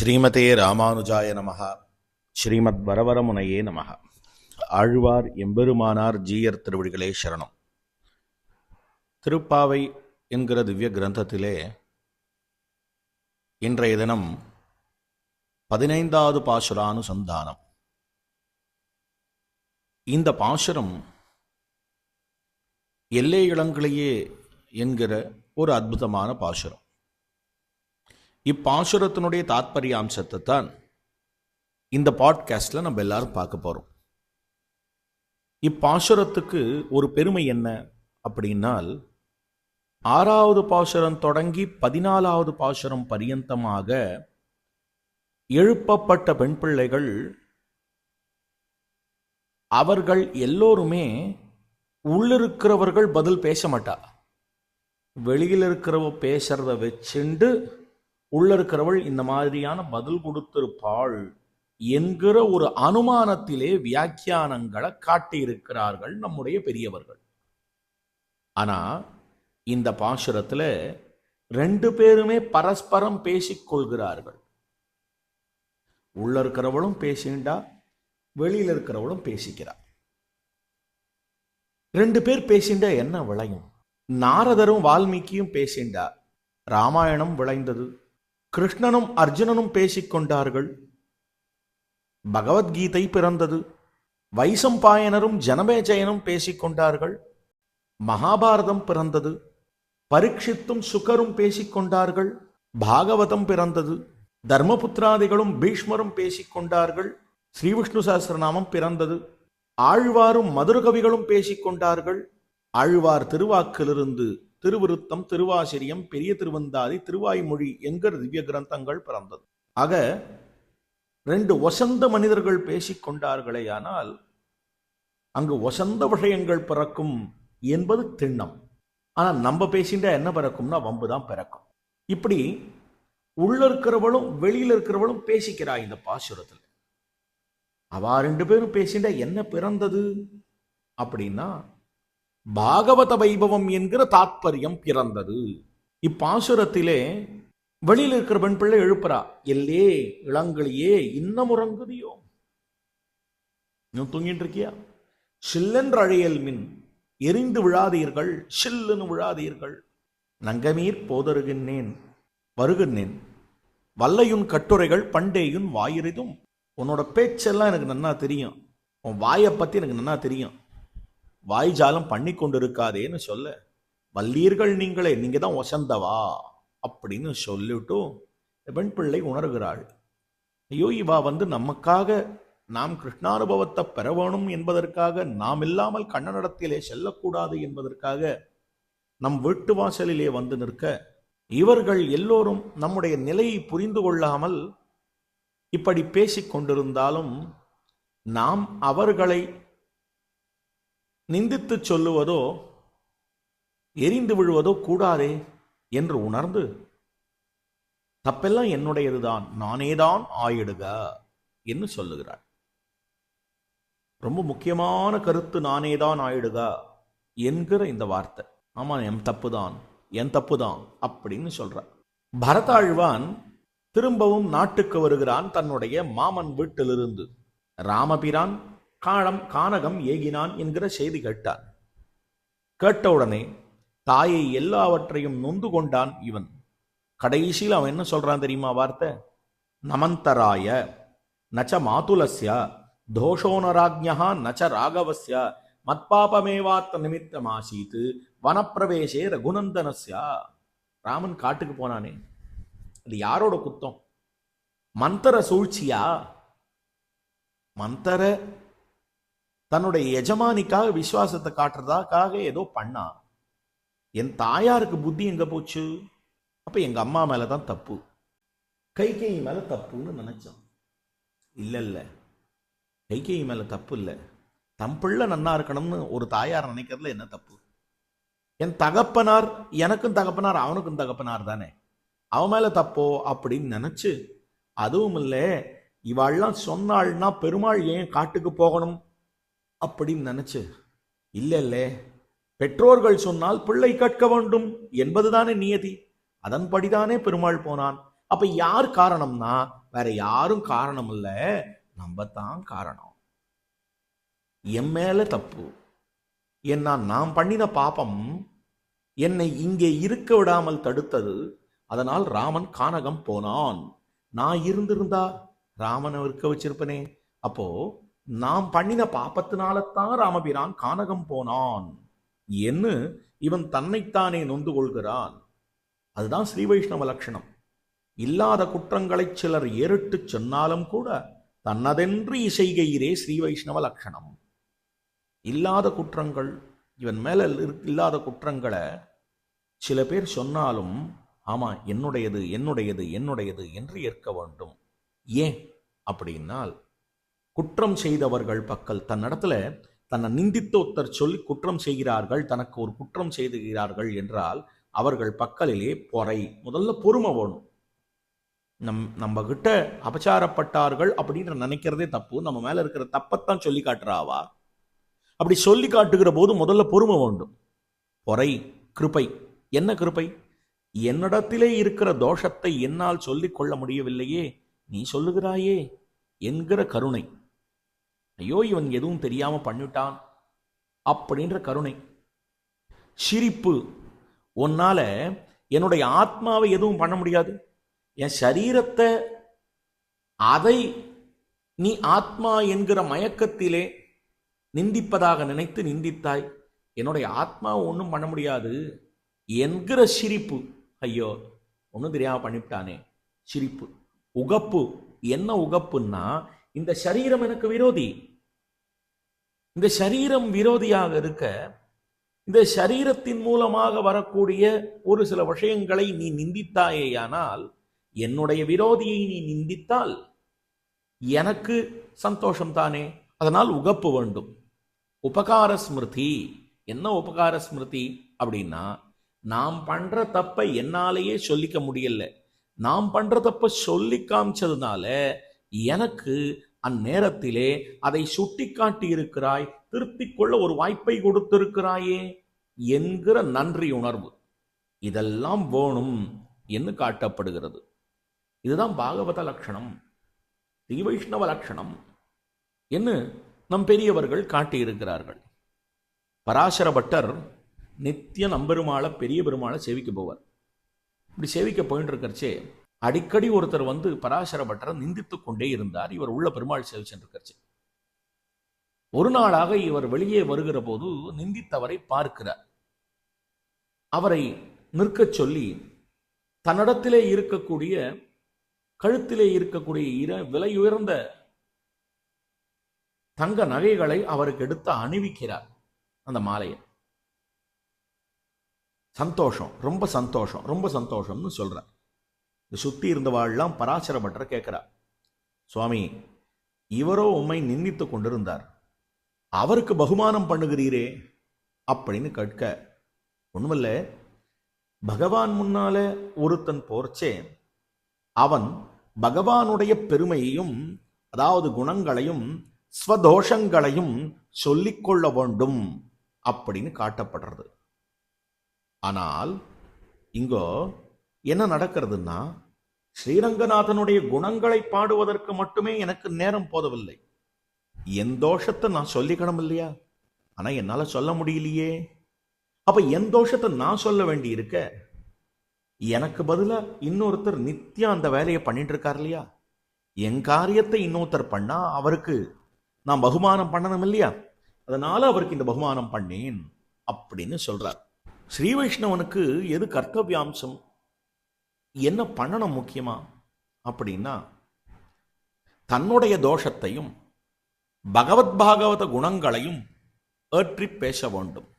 ஸ்ரீமதே ராமானுஜாய நமஹ. ஸ்ரீமத் வரவரமுனையே நமஹ. ஆழ்வார் எம்பெருமானார் ஜீயர் திருவடிகளே சரணம். திருப்பாவை என்கிற திவ்ய கிரந்தத்திலே இன்றைய தினம் பதினைந்தாவது பாசுரானுசந்தானம். இந்த பாசுரம் எல்லை இளங்களையே என்கிற ஒரு அற்புதமான பாசுரம். இப்பாசுரத்தினுடைய தாத்பரிய அம்சத்தை தான் இந்த பாட்காஸ்டில் நம்ம எல்லாரும் பார்க்க போகிறோம் இப்பாசுரத்துக்கு ஒரு பெருமை என்ன அப்படின்னால் ஆறாவது பாசுரம் தொடங்கி பதினாலாவது பாசுரம் பரியந்தமாக எழுப்பப்பட்ட பெண் பிள்ளைகள் அவர்கள் எல்லோருமே உள்ளிருக்கிறவர்கள் பதில் பேச மாட்டா. வெளியில் இருக்கிறவ பேசுறத வச்சுண்டு உள்ள இருக்கிறவள் இந்த மாதிரியான பதில் கொடுத்திருப்பாள் என்கிற ஒரு அனுமானத்திலே வியாக்கியானங்களை காட்டியிருக்கிறார்கள் நம்முடைய பெரியவர்கள். ஆனா இந்த பாசுரத்துல ரெண்டு பேருமே பரஸ்பரம் பேசிக்கொள்கிறார்கள் உள்ள இருக்கிறவளும் பேசிண்டா வெளியில இருக்கிறவளும் பேசிக்கிறா. ரெண்டு பேர் பேசிண்டா என்ன விளையும்? நாரதரும் வால்மீகியும் பேசிண்டா? ராமாயணம் விளைந்தது. கிருஷ்ணனும் அர்ஜுனனும் பேசிக்கொண்டார்கள். பகவத்கீதை பிறந்தது. வைசம்பாயனரும் ஜனமேஜயனும் பேசிக்கொண்டார்கள். மகாபாரதம் பிறந்தது. பரீட்சித்தும் சுகரும் பேசிக்கொண்டார்கள். பாகவதம் பிறந்தது. தர்மபுத்திராதிகளும் பீஷ்மரும் பேசிக்கொண்டார்கள். ஸ்ரீவிஷ்ணு சாஸ்திரநாமம் பிறந்தது. ஆழ்வாரும் மதுரகவிகளும் பேசிக்கொண்டார்கள். ஆழ்வார் திருவாக்கிலிருந்து திருவிருத்தம் திருவாசிரியம் பெரிய திருவந்தாதி திருவாய்மொழி என்கிற திவ்ய கிரந்தங்கள் பிறந்தது. ஆக ரெண்டு வசந்த மனிதர்கள் பேசிக் கொண்டார்களே ஆனால் அங்கு வசந்த விஷயங்கள் பிறக்கும் என்பது திண்ணம். ஆனா நம்ம பேசிட்டா என்ன பிறக்கும்னா வம்பு தான் பிறக்கும். இப்படி உள்ள இருக்கிறவளும் வெளியில இருக்கிறவளும் பேசிக்கிறா இந்த பாசுரத்தில். அவா ரெண்டு பேரும் பேசிட்டா என்ன பிறந்தது? அப்படின்னா பாகவத வைபவம் என்கிற தாத்பரியம் பிறந்தது. இப்பாசுரத்திலே வெளியில் இருக்கிற பெண் பிள்ளை எழுப்புறா எல்லே இளங்களையே இன்னும் உறங்குதியோ? இன்னும் தூங்கிட்டு இருக்கியா? சில்லென்று அழையல் மின் எரிந்து விழாதீர்கள் சில்லுன்னு விழாதீர்கள். நங்கமீர் போதருகின்றேன் வருகின்றேன். வல்லையுன் கட்டுரைகள் பண்டேயுன் வாயிரிதும். உன்னோட பேச்செல்லாம் எனக்கு நன்னா தெரியும். உன் வாயை பத்தி எனக்கு நன்னா தெரியும். வாய்ஜாலம் பண்ணி கொண்டிருக்காதேன்னு சொல்ல வல்லீர்கள் நீங்களே நீங்க தான் வசந்தவா? அப்படின்னு சொல்லிட்டு பெண் பிள்ளை உணர்கிறாள். ஐயோ இவா வந்து நமக்காக நாம் கிருஷ்ணானுபவத்தை பெற வேணும் என்பதற்காக நாம் இல்லாமல் கண்ணனிடத்திலே செல்லக்கூடாது என்பதற்காக நம் வீட்டு வாசலிலே வந்து நிற்க இவர்கள் எல்லோரும் நம்முடைய நிலையை புரிந்து கொள்ளாமல் இப்படி பேசிக் கொண்டிருந்தாலும் நாம் அவர்களை நிந்தித்து சொல்லுவதோ எரிந்து விழுவதோ கூடாதே என்று உணர்ந்து தப்பெல்லாம் என்னுடையதுதான் நானேதான் ஆயிடுக என்று சொல்லுகிறாள். ரொம்ப முக்கியமான கருத்து நானேதான் ஆயிடுக என்கிற இந்த வார்த்தை. ஆமா என் தப்பு தான் என் தப்பு தான் அப்படின்னு சொல்ற. பரதாழ்வான் திரும்பவும் நாட்டுக்கு வருகிறான் தன்னுடைய மாமன் வீட்டிலிருந்து. ராமபிரான் காலம் கானகம் ஏகினான் என்கிற செய்தி கேட்டான். கேட்டவுடனே தாயை எல்லாவற்றையும் நொந்து கொண்டான் இவன். கடைசியில் அவன் என்ன சொல்றான் தெரியுமா வார்த்தை? நமந்தராய நச்ச மாதுலஸ்ய தோஷோனராஜ்யா நச்ச ராகவஸ்ய மத்பாபமேவாத்த நிமித்தம் ஆசீத்து வனப்பிரவேசே ரகுநந்தனஸ்யா. ராமன் காட்டுக்கு போனானே. அது யாரோட குத்தம்? மந்தர சூழ்ச்சியா? மந்தர தன்னுடைய எஜமானிக்காக விசுவாசத்தை காட்டுறதாக்காக ஏதோ பண்ணா. என் தாயாருக்கு புத்தி எங்க போச்சு? அப்ப எங்க அம்மா மேலதான் தப்பு. கைகேயி மேல தப்புன்னு நினைச்சான் இல்ல இல்ல கைகேயி மேல தப்பு இல்ல. தம் பிள்ளை நன்னா இருக்கணும்னு ஒரு தாயார் நினைக்கிறதுல என்ன தப்பு? என் தகப்பனார் எனக்கும் தகப்பனார் அவனுக்கும் தகப்பனார் தானே. அவன் மேல தப்போ அப்படின்னு நினைச்சு அதுவும் இல்லை இவாள்லாம் சொன்னாள்னா பெருமாள் ஏன் காட்டுக்கு போகணும்? அப்படின்னு நினைச்சு இல்ல இல்ல பெற்றோர்கள் சொன்னால் பிள்ளை கற்க வேண்டும் என்பதுதானே நியதி. அதன்படிதானே பெருமாள் போனான். அப்ப யார் காரணம்னா வேற யாரும் காரணம் இல்ல நம்ம தான் காரணம். என் மேல தப்பு. என்ன நான் பண்ணின பாபம் என்னை இங்கே இருக்க விடாமல் தடுத்தது. அதனால் ராமன் கானகம் போனான். நான் இருந்திருந்தா ராமனை இருக்க வச்சிருப்பனே. அப்போ நாம் பண்ணின பாப்பத்தினால்தான் ராமபிரான் கானகம் போனான். என்று இவன் தன்னைத்தானே நொந்து கொள்கிறான். அதுதான் ஸ்ரீ வைஷ்ணவ லட்சணம். இல்லாத குற்றங்களை சிலர் ஏறிட்டுச் சொன்னாலும் கூட தன்னதென்று இசைகையிலே ஸ்ரீ வைஷ்ணவ லட்சணம். இல்லாத குற்றங்கள் இவன் மேல இல்லாத குற்றங்களை சில பேர் சொன்னாலும் ஆமா என்னுடையது என்னுடையது என்னுடையது என்று ஏற்க வேண்டும். ஏன்? அப்படின்னால் குற்றம் செய்தவர்கள் பக்கல். தன்னிடத்துல தன்னை நிந்தித்த ஒருத்தர் சொல்லி குற்றம் செய்கிறார்கள் தனக்கு ஒரு குற்றம் செய்துகிறார்கள் என்றால் அவர்கள் பக்கலிலே பொறை முதல்ல பொறுமை வேணும். நம் நம்ம கிட்ட அபச்சாரப்பட்டார்கள் அப்படின்ற நினைக்கிறதே தப்பு. நம்ம மேல இருக்கிற தப்பத்தான் சொல்லி காட்டுறாவா அப்படி சொல்லி காட்டுகிற போது முதல்ல பொறுமை வேண்டும். பொறை கிருபை. என்ன கிருபை? என்னிடத்திலே இருக்கிற தோஷத்தை என்னால் சொல்லிக் கொள்ள முடியவில்லையே நீ சொல்லுகிறாயே என்கிற கருணை. ஐயோ இவன் எதுவும் தெரியாமல் பண்ணிட்டான் அப்படின்ற கருணை. சிரிப்பு. உன்னால என்னுடைய ஆத்மாவை எதுவும் பண்ண முடியாது. என் சரீரத்தை அதை நீ ஆத்மா என்கிற மயக்கத்திலே நிந்திப்பதாக நினைத்து நிந்தித்தாய். என்னுடைய ஆத்மா ஒன்றும் பண்ண முடியாது என்கிற சிரிப்பு. ஐயோ ஒன்றும் தெரியாமல் பண்ணிவிட்டானே. சிரிப்பு. உகப்பு. என்ன உகப்புன்னா இந்த சரீரம் எனக்கு விரோதி. இந்த சரீரம் விரோதியாக இருக்க இந்த சரீரத்தின் மூலமாக வரக்கூடிய ஒரு சில விஷயங்களை நீ நிந்தித்தாயேயானால் என்னுடைய விரோதியை நீ நிந்தித்தால் எனக்கு சந்தோஷம் தானே? அதனால் உகப்பு வேண்டும். உபகார ஸ்மிருதி. என்ன உபகார ஸ்மிருதி அப்படின்னா நாம் பண்ற தப்பை என்னாலேயே சொல்லிக்க முடியல. நாம் பண்ற தப்பை சொல்லி காமிச்சதுனால எனக்கு அந்நேரத்திலே அதை சுட்டிக்காட்டி இருக்கிறாய் திருத்திக் கொள்ள ஒரு வாய்ப்பை கொடுத்திருக்கிறாயே என்கிற நன்றி உணர்வு. இதெல்லாம் வேணும் என்று காட்டப்படுகிறது. இதுதான் பாகவத லட்சணம் ஸ்ரீவைஷ்ணவ லட்சணம் என்று நம் பெரியவர்கள் காட்டியிருக்கிறார்கள். பராசர பட்டர் நித்திய நம்பெருமாளை பெரிய பெருமாளை சேவிக்க போவார். இப்படி சேவிக்க போயிட்டு இருக்கிறச்சே அடிக்கடி ஒருத்தர் வந்து பராசர பட்டரை நிந்தித்துக் கொண்டே இருந்தார். இவர் உள்ள பெருமாள் சேவை இருக்கிறச்சு ஒரு நாளாக இவர் வெளியே வருகிற போது நிந்தித்தவரை பார்க்கிறார். அவரை நிற்கச் சொல்லி தன்னிடத்திலே இருக்கக்கூடிய கழுத்திலே இருக்கக்கூடிய இர விலையுயர்ந்த தங்க நகைகளை அவருக்கு எடுத்து அணிவிக்கிறார் அந்த மாலையை. சந்தோஷம் ரொம்ப சந்தோஷம் ரொம்ப சந்தோஷம்னு சொல்றார். இந்த சுத்தி இருந்தவாள்லாம் பராசர பட்டர் கேட்கிறா சுவாமி இவரோ உம்மை நிந்தித்து கொண்டிருந்தார். அவருக்கு பகுமானம் பண்ணுகிறீரே அப்படின்னு கேட்க ஒண்ணுமில்ல பகவான் முன்னால ஒருத்தன் போர்ச்சே அவன் பகவானுடைய பெருமையையும் அதாவது குணங்களையும் ஸ்வதோஷங்களையும் சொல்லிக்கொள்ள வேண்டும் அப்படின்னு காட்டப்படுறது. ஆனால் இங்கோ என்ன நடக்கிறதுன்னா ஸ்ரீரங்கநாதனுடைய குணங்களை பாடுவதற்கு மட்டுமே எனக்கு நேரம் போதவில்லை. என் தோஷத்தை நான் சொல்லிக்கணும் இல்லையா? ஆனா என்னால சொல்ல முடியலையே. அப்ப என் தோஷத்தை நான் சொல்ல வேண்டி இருக்க எனக்கு பதிலா இன்னொருத்தர் நித்தியம் அந்த வேலையை பண்ணிட்டு இருக்கார் இல்லையா? என் காரியத்தை இன்னொருத்தர் பண்ணா அவருக்கு நான் பகுமானம் பண்ணணும் இல்லையா? அதனால அவருக்கு இந்த பகுமானம் பண்ணேன் அப்படின்னு சொல்றார். ஸ்ரீ வைஷ்ணவனுக்கு எது கர்த்தவியாம்சம்? என்ன பண்ணணும் முக்கியமா? அப்படின்னா தன்னுடைய தோஷத்தையும் பகவத் பாகவத குணங்களையும் ஏற்றி பேச வேண்டும்.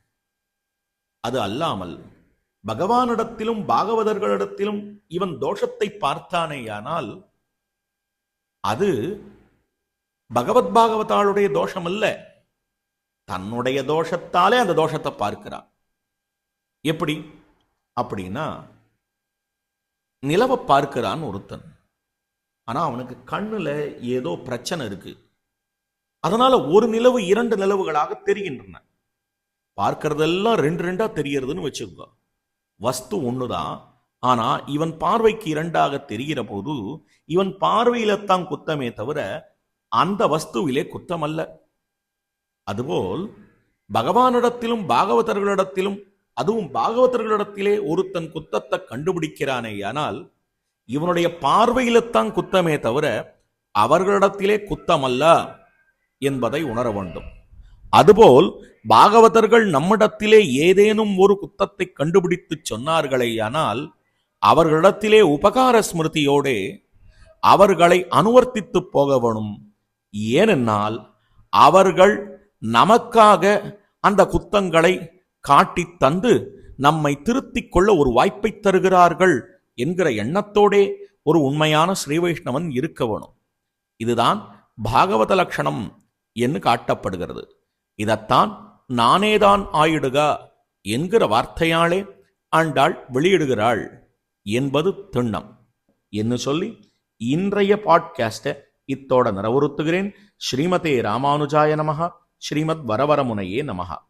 அது அல்லாமல் பகவானிடத்திலும் பாகவதர்களிடத்திலும் இவன் தோஷத்தை பார்த்தானேயானால் அது பகவத் பாகவதாளுடைய தோஷம் அல்ல தன்னுடைய தோஷத்தாலே அந்த தோஷத்தை பார்க்கிறான். எப்படி? அப்படின்னா நிலவை பார்க்கிறான் ஒருத்தன். ஆனால் அவனுக்கு கண்ணில் ஏதோ பிரச்சனை இருக்கு. அதனால ஒரு நிலவு இரண்டு நிலவுகளாக தெரிகின்றன. பார்க்கறதெல்லாம் ரெண்டு ரெண்டா தெரியறதுன்னு வச்சுக்கோ வஸ்து ஒன்று தான் ஆனால் இவன் பார்வைக்கு இரண்டாக தெரிகிற போது இவன் பார்வையில தான் குத்தமே தவிர அந்த வஸ்துவிலே குத்தமல்ல. அதுபோல் பகவானிடத்திலும் பாகவதர்களிடத்திலும் அதுவும் பாகவதர்களிடத்திலே ஒருத்தன் குத்தத்தை கண்டுபிடிக்கிறானேயானால் இவனுடைய பார்வையில்தான் குத்தமே தவிர அவர்களிடத்திலே குத்தமல்ல என்பதை உணர வேண்டும். அதுபோல் பாகவதர்கள் நம்மிடத்திலே ஏதேனும் ஒரு குத்தத்தை கண்டுபிடித்து சொன்னார்களேயானால் அவர்களிடத்திலே உபகார ஸ்மிருதியோடே அவர்களை அனுவர்த்தித்து போக வேணும். ஏனென்னால் அவர்கள் நமக்காக அந்த குத்தங்களை காட்டித் தந்து நம்மை திருத்திக் கொள்ள ஒரு வாய்ப்பை தருகிறார்கள் என்கிற எண்ணத்தோடே ஒரு உண்மையான ஸ்ரீ வைஷ்ணவன் இருக்க வேணும். இதுதான் பாகவத லட்சணம் என்று காட்டப்படுகிறது. இதைத்தான் நானேதான் ஆயிடுக என்கிற வார்த்தையாலே ஆண்டாள் வெளியிடுகிறாள் என்பது திண்ணம். என்று சொல்லி இன்றைய பாட்காஸ்டை இத்தோட நிறவுறுத்துகிறேன். ஸ்ரீமதே ராமானுஜாய நமகா ஸ்ரீமத் வரவரமுனையே நமகா